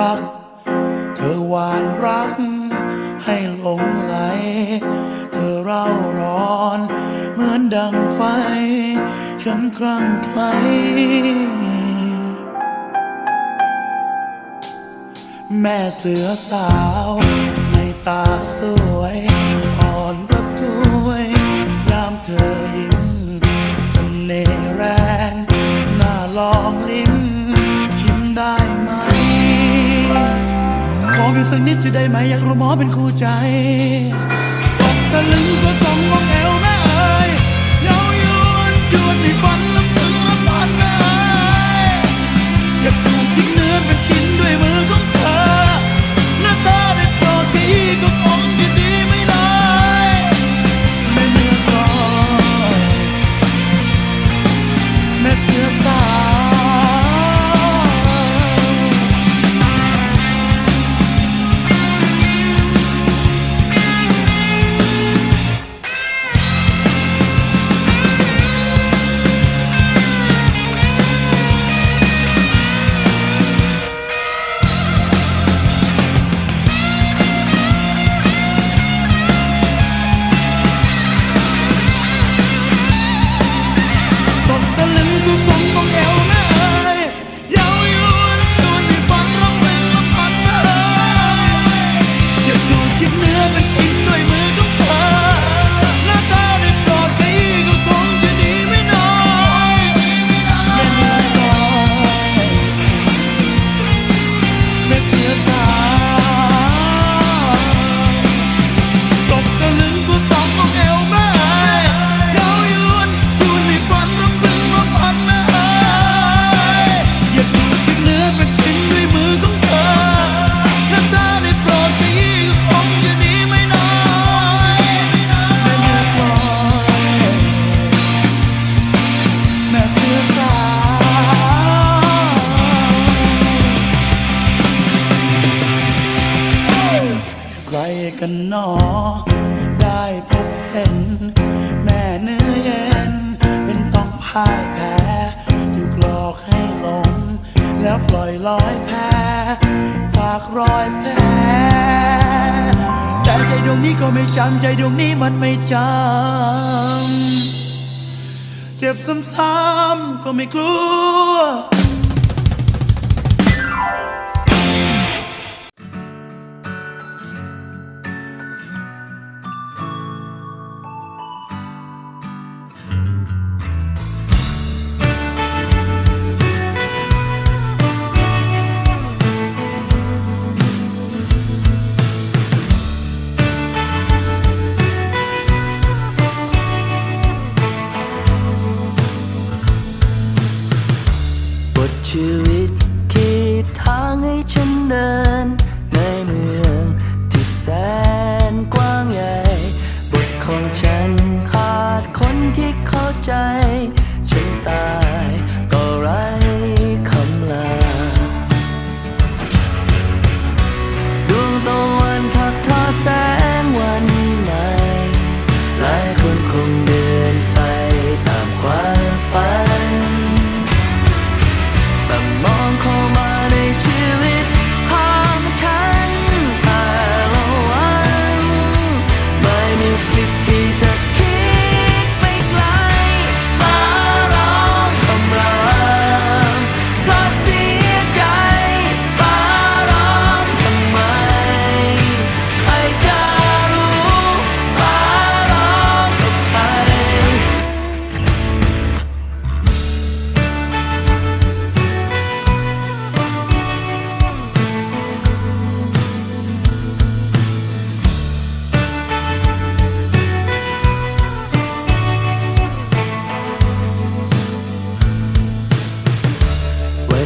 รัก เธอหวานรัก ให้หลงไหล เธอเร่าร้อน เหมือนดังไฟ ฉันคลั่งไคล้แม่เสือสาว ในตาสวย สักนิดจะได้ไหมอยากรู้หมอเป็นคู่ใจตกตะลึงก็ ก็ไม่จำใจดวงนี้มันไม่จำ เจ็บซ้ำๆก็ไม่กลัว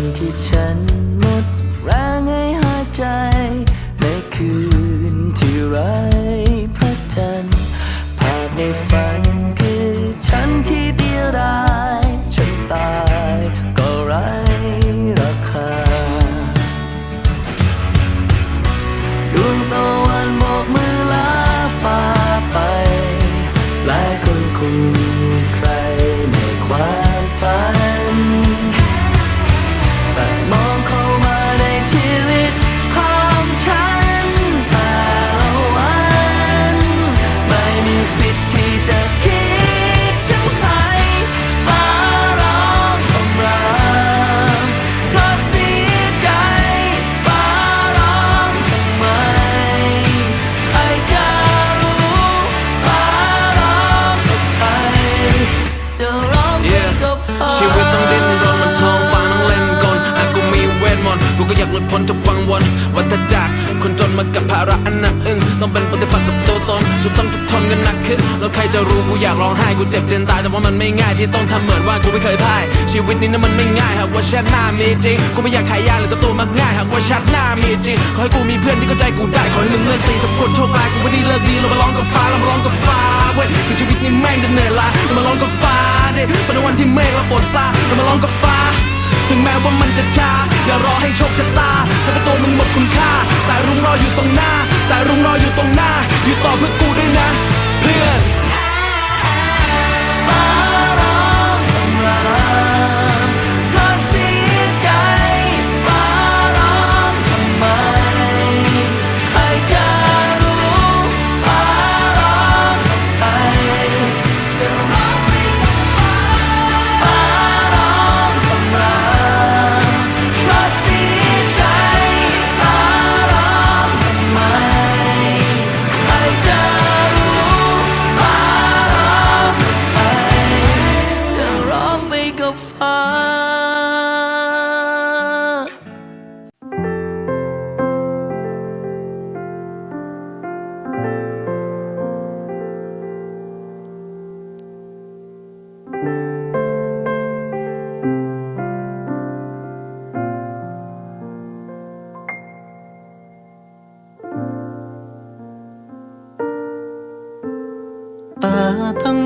นที่ฉันหมดแรงให้หายใจในคืนที่ไร yeah. She went on didn't กูก็อยากหลุดพ้นจากวังวนวัฏจักรคนจนมากับภาระอันหนักอึ้งต้องเป็นปฏิปักษ์กับตัวตนจุดต้องทุกทนกันหนักขึ้นแล้วใครจะรู้กูอยากร้องไห้กูเจ็บเจนตายแต่ว่ามันไม่ง่ายที่ต้องทำเหมือนว่ากูไม่เคยพ่ายชีวิตนี้นั้นมันไม่ง่ายหากว่าชาติหน้ามีจริงกูไม่อยากขายยาหรือทำตัวมักง่ายหากว่าชาติหน้ามีจริงขอให้กูมีเพื่อนที่เข้าใจกูได้ขอให้มึงเลิกตีทำกดโชคร้ายกูไม่ได้เลิกดีเรามาร้องกับฟ้าเรามาร้องกับฟ้าเว้ยคือชีวิตนี้แม่งจะเหนื่อยล้าเรามาร้องกับฟ้าดิเป็นวันที่เมฆและฝนซาเรามาร้องกับฟ้า ถึงแม้ว่ามันจะช้า อย่ารอให้โชคชะตาถ้าเป็นตัวมึงหมดคุณค่า สายรุ้งรออยู่ตรงหน้า สายรุ้งรออยู่ตรงหน้า อยู่ต่อเพื่อกูด้วยนะ เพื่อน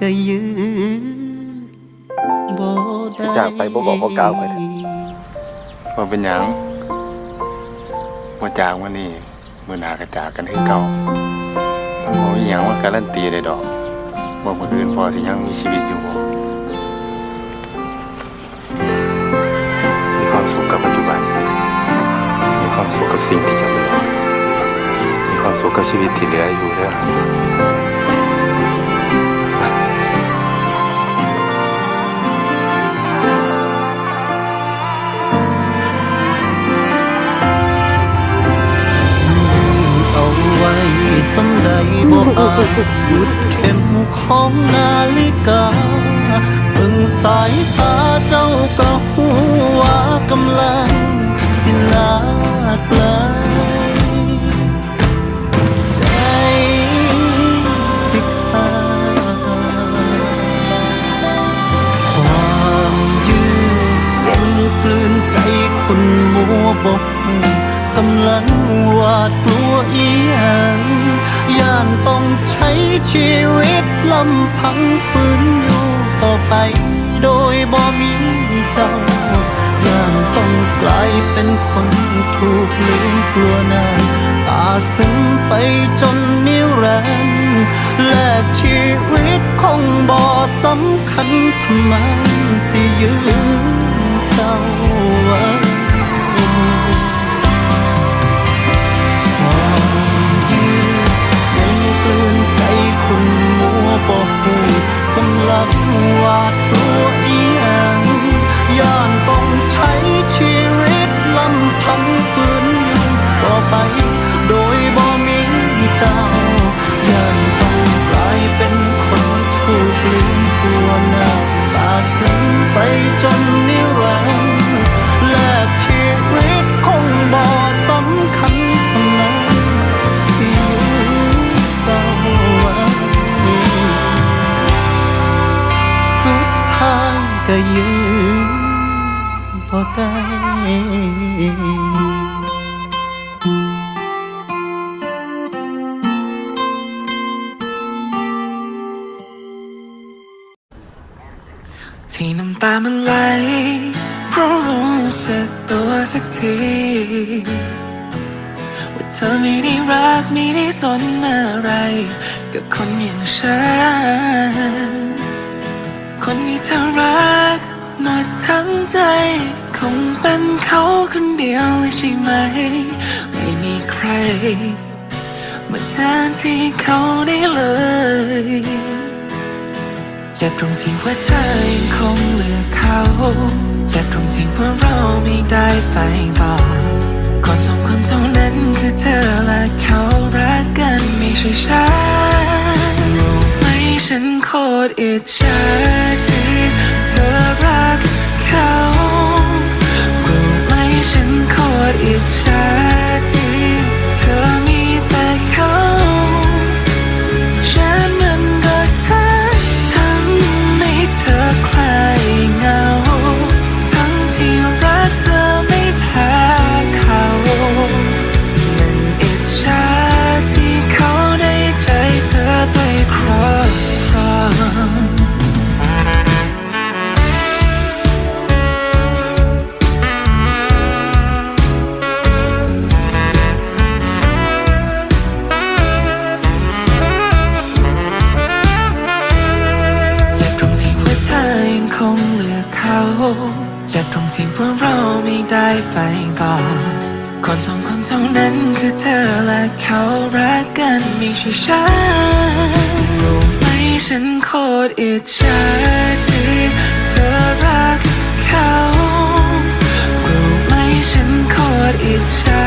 ก็ยื้อบ่ได้จากไปบ่บอกบ่กล่าวไปเถอะว่าเป็นหยังว่าจากวันนี้มื่อหนากระจากกันให้เก่ามันบ่มีหยังว่าการันตีได้ดอกว่ามื้ออื่นพอสิยังมีชีวิตอยู่บ่มีความสุขกับปัจจุบัน มีความสุขกับสิ่งที่จะเหลือมีความสุขกับชีวิตที่เหลืออยู่เด้อ สำใดบ่อาจหยุดเข็มของนาฬิกาเบิ่งสายตาเจ้าก็หูว่ากำลังสิลาไกลใจสิขาดความยืดเย็นกลืนใจคนมัวบอก กำลังหวาดกลัวอีหยังย่านต้องใช้ชีวิตลำพังฝืนอยู่ต่อไปโดยบ่มีเจ้าย่านต้องกลายเป็นคนถูกลืมกลัวน้าตาซึมไปจนนิรันดร์แลกชีวิตคงบ่สำคัญทำไมสิยื้อเจ้าไว้ ต้องหลับวัน ก็ยืนบ่ได้ที่น้ำตามันไหลเพราะรู้สึกตัวสักทีว่าเธอไม่ได้รักไม่ได้สนอะไร กับคนอย่างฉัน คนที่เธอรักหมดทั้งใจ คงเป็นเขาคนเดียวเลยใช่ไหม ไม่มีใครมาแทนที่เขาได้เลยเจ็บตรงที่ว่าเธอยังคงเลือกเขาเจ็บตรงที่ว่าเราไม่ได้ไปต่อคนสองคนเท่านั้นคือเธอและเขารักกันไม่ใช่ฉัน ฉันโคตรอิจฉาที่เธอรักเขารู้ไหมฉันโคตรอิจฉา นั้นคือเธอและเขารักกันไม่ใช่ฉันรู้ไหมฉันโคตรอิจฉาที่เธอรักเขารู้ไหมฉันโคตรอิจฉา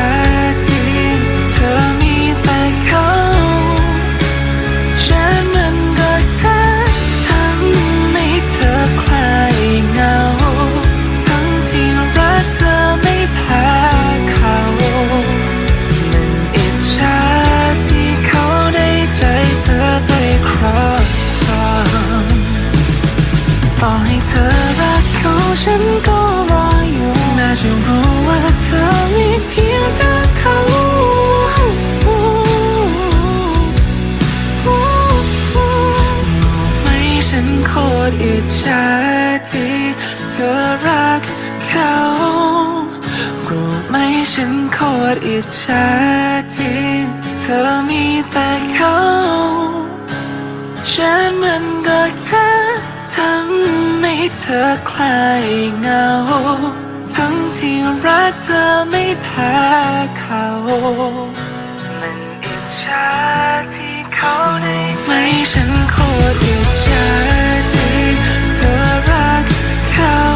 ฉันโคตรอิจฉาที่เธอมีแต่เขา ฉันมันก็แค่ทำให้เธอคลายเหงา ทั้งที่รักเธอไม่แพ้เขา มันอิจฉาที่เขาได้ไม่ฉันโคตรอิจฉาที่เธอรักเขา